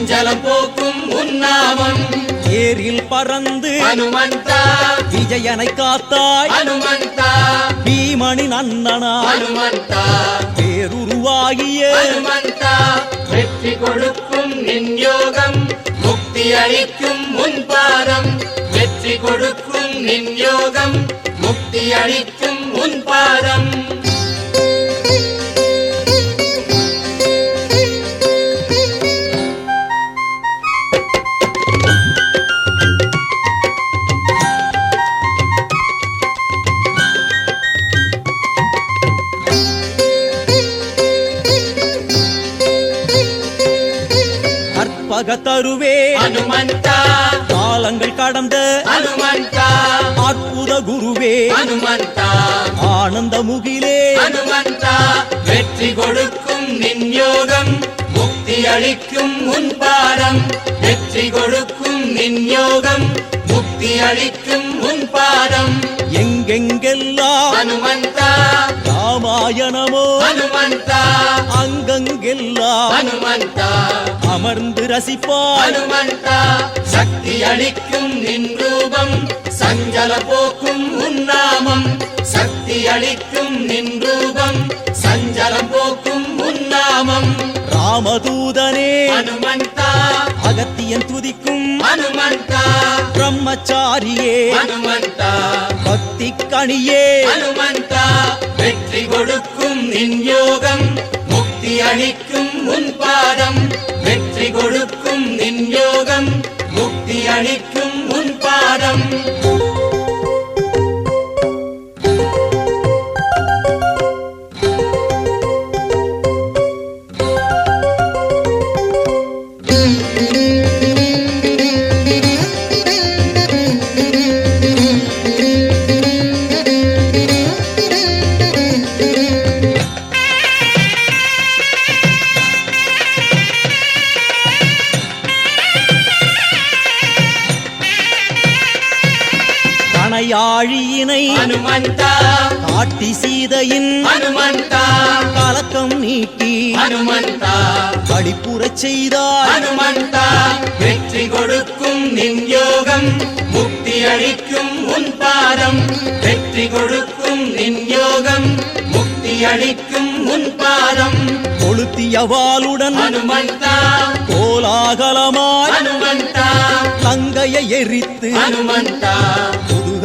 சஞ்சலம் போக்கும் உன்னாமம் ஏரில் பறந்து ஹனுமந்தா விஜயனை காத்தாய். ஹனுமந்தா பீமணி நன்னனாய் ஹனுமந்தா பேருருவாகிய ஹனுமந்தா வெற்றி கொடுக்கும் நின் யோகம் முக்தி அளிக்கும் உன் பாதம் வெற்றி கொடுக்கும் நின் யோகம் முக்தி அளிக்கும் உன் பாதம் ஹனுமந்தா காலங்கள் கடந்த ஹனுமந்தா அற்புத குருவே ஹனுமந்தா ஆனந்த முகிலே ஹனுமந்தா வெற்றி கொடுக்கும் நின் யோகம் முக்தி அளிக்கும் உன் பாதம். வெற்றி கொடுக்கும் நின் யோகம் முக்தி அளிக்கும் உன் பாதம். எங்கெங்கெல்லாம் ஹனுமந்தா ராமாயணமோ ஹனுமந்தா. அங்கங்கெல்லாம் ஹனுமந்தா. அமர்ந்து ரசிப்பாய். ஹனுமந்தா. சக்தி அளிக்கும் நின் ரூபம் சஞ்சல போக்கும் உன்னாமம் சக்தி அளிக்கும் நின் ரூபம் சஞ்சலம் போக்கும் உன்னாமம் ராமதூதனே. ஹனுமந்தா. அகத்தியன் துதிக்கும். ஹனுமந்தா. பிரம்மச்சாரியே. ஹனுமந்தா. பக்தி கணியே ஹனுமந்தா. கொடுக்கும் நின் யோகம் முக்தி அளிக்கும் உன் பாதம். வெற்றி கொடுக்கும் நின் யோகம் முக்தி அளிக்கும் உன் பாதம். கணையாழியினை ஹனுமந்தா காட்டி சீதையின் ஹனுமந்தா கலக்கம் நீக்கி ஹனுமந்தா படிப்புறச் செய்தாய். ஹனுமந்தா வெற்றி கொடுக்கும் நின் யோகம் முக்தி அளிக்கும் உன் பாதம். வெற்றி கொடுக்கும் நின் யோகம் முக்தி அளிக்கும் உன் பாதம். கொளுத்திய வாளுடன் ஹனுமந்தா கோலாகலமாய் ஹனுமந்தா தங்கையை எரித்து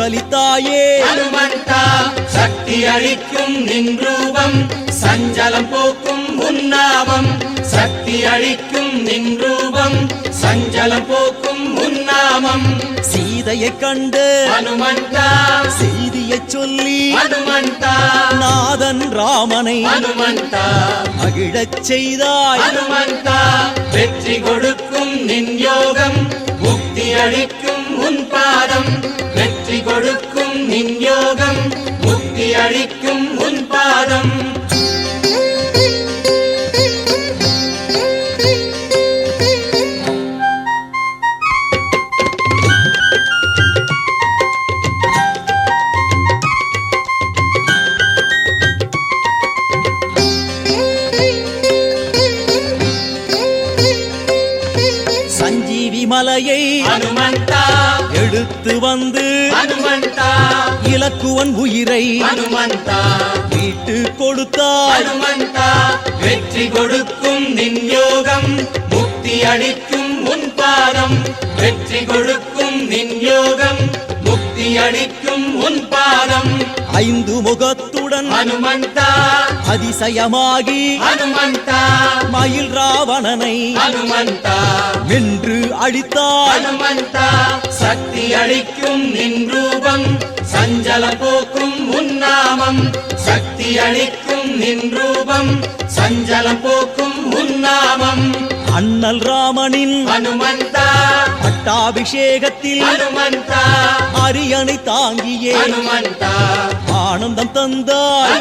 ஹனுமந்தா முதுகலித்தாயே ஹனுமந்தா சக்தி அளிக்கும் நின் ரூபம் சஞ்சலம் போக்கும் உன்னாமம் சக்தி அளிக்கும் நின் ரூபம் சஞ்சலம் போக்கும் உன்னாமம் சீதையை கண்டு ஹனுமந்தா செய்தியைச் சொல்லி ஹனுமந்தா நாதன் ராமனை ஹனுமந்தா மகிழச் செய்தாய். ஹனுமந்தா முக்தி சஞ்சீவி மலையை ஹனுமந்தா எடுத்து வந்து ஹனுமந்தா இலக்குவன் உயிரை ஹனுமந்தா மீட்டு கொடுத்தாய் ஹனுமந்தா வெற்றி கொடுக்கும் நின் யோகம் முக்தி அளிக்கும் உன் பாதம். வெற்றி கொடுக்கும் நின் யோகம் முக்தி அளிக்கும் உன் பாதம். ஐந்து முகத்துடன் ஹனுமந்தா அதிசயமாகி ஹனுமந்தா மயில் ராவணனை ஹனுமந்தா வென்று அழித்தாய். ஹனுமந்தா சக்தி அளிக்கும் நின் ரூபம். சஞ்சல போக்கும் உன்னாமம் சக்தி அளிக்கும் நின் ரூபம். சஞ்சலம் போக்கும் உன்னாமம் அண்ணல் ராமனின் பட்டாபிஷேகத்தில் அரியணை தாங்கியே ஆனந்தம் தந்தாய்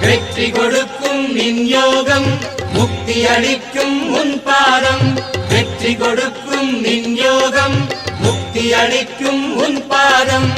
வெற்றி கொடுக்கும் நின் யோகம் முக்தி அளிக்கும் உன் பாதம். வெற்றி கொடுக்கும் நின் யோகம் முக்தி அளிக்கும் உன் பாதம்.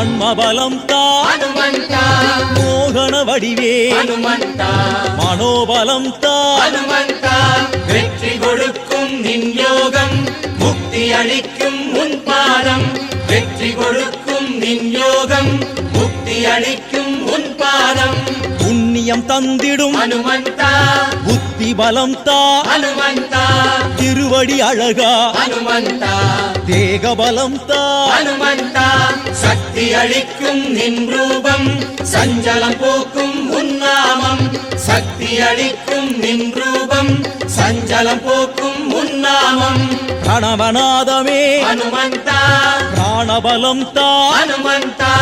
ஆன்மபலம் தா ஹனுமந்தா மோகன வடிவே ஹனுமந்தா மனோபலம் தா ஹனுமந்தா வெற்றி கொடுக்கும் நின் யோகம். முக்தி அளிக்கும் உன் பாதம். வெற்றி கொடுக்கும் நின் யோகம். முக்தி அளிக்கும் உன் பாதம். புண்ணியம் தந்திடும். ஹனுமந்தா புத்தி பலம் தா ஹனுமந்தா திருவடி அழகா. ஹனுமந்தா தேக பலம் தா ஹனுமந்தா சக்தி அளிக்கும் நின் ரூபம். சஞ்சலம் போக்கும் உன்னாமம் சக்தி அளிக்கும் நின் ரூபம். சஞ்சலம் போக்கும் உன்னாமம் பிரணவநாதமே ஹனுமந்தா பிராணபலம் தா ஹனுமந்தா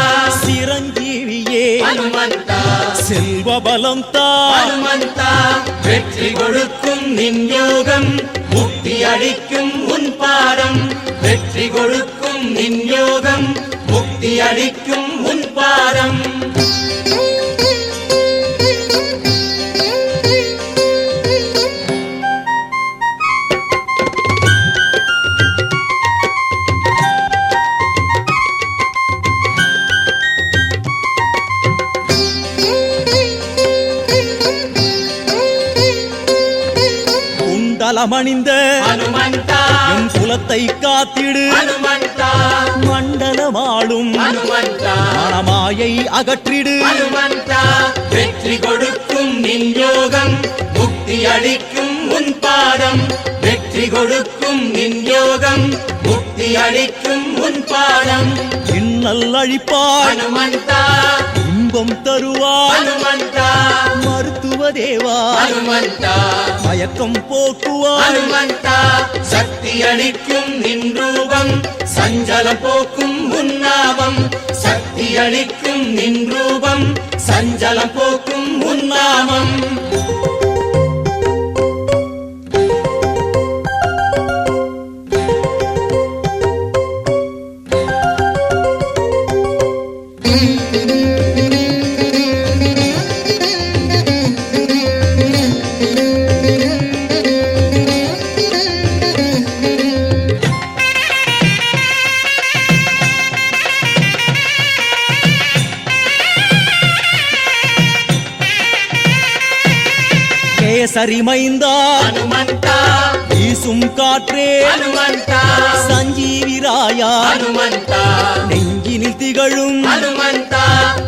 சிரஞ்சீவியே. ஹனுமந்தா செல்வபலம் தா ஹனுமந்தா வெற்றி கொடுக்கும் நின் யோகம். முக்தி அளிக்கும் உன் பாதம். வெற்றி கொடுக்கும் நின் யோகம் முக்தி அளிக்கும் உன் பாதம் குண்டலமணிந்த எம் குலத்தை காத்திடு. மண்டலமாளும் மனமாயை அகற்றிடு. வெற்றி கொடுக்கும் நின் யோகம் முக்தி அளிக்கும் உன் பாதம். வெற்றி கொடுக்கும் நின் யோகம் முக்தி அளிக்கும் உன் பாதம். இன்னல் அழிப்பாய் இன்பம் தருவாய் மருத்துவ தேவா ஹனுமந்தா மயக்கம் போக்குவாய் ஹனுமந்தா சக்தி அளிக்கும் நின் ரூபம். சஞ்சலம் போக்கும் உன்னாமம் சக்தி அளிக்கும் நின் ரூபம். சஞ்சலம் போக்கும் உன்னாமம் கேசரி மைந்தா ஹனுமந்தா வீசும் காற்றே. ஹனுமந்தா சஞ்சீவி ராயா. ஹனுமந்தா நெஞ்சினில் திகழும்.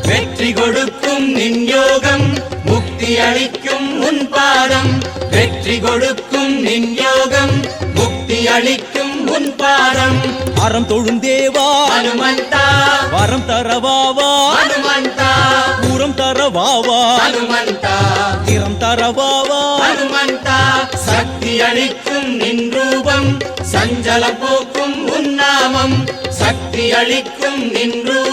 வெற்றி கொடுக்கும் நின் யோகம் முக்தி அளிக்கும் உன் பாதம் வெற்றி கொடுக்கும் நின் யோகம் முக்தி அளிக்கும் உன் பாதம் அறம் தொழும் தேவா. ஹனுமந்தா வரம் தரவாவா. ஹனுமந்தா பூரம் தரவாவா. ஹனுமந்தா திறம் தரவாவா. சக்தி அளிக்கும் நின் ரூபம் சஞ்சலம் போக்கும் உன்னாமம் சக்தி அளிக்கும் நின் ரூபம்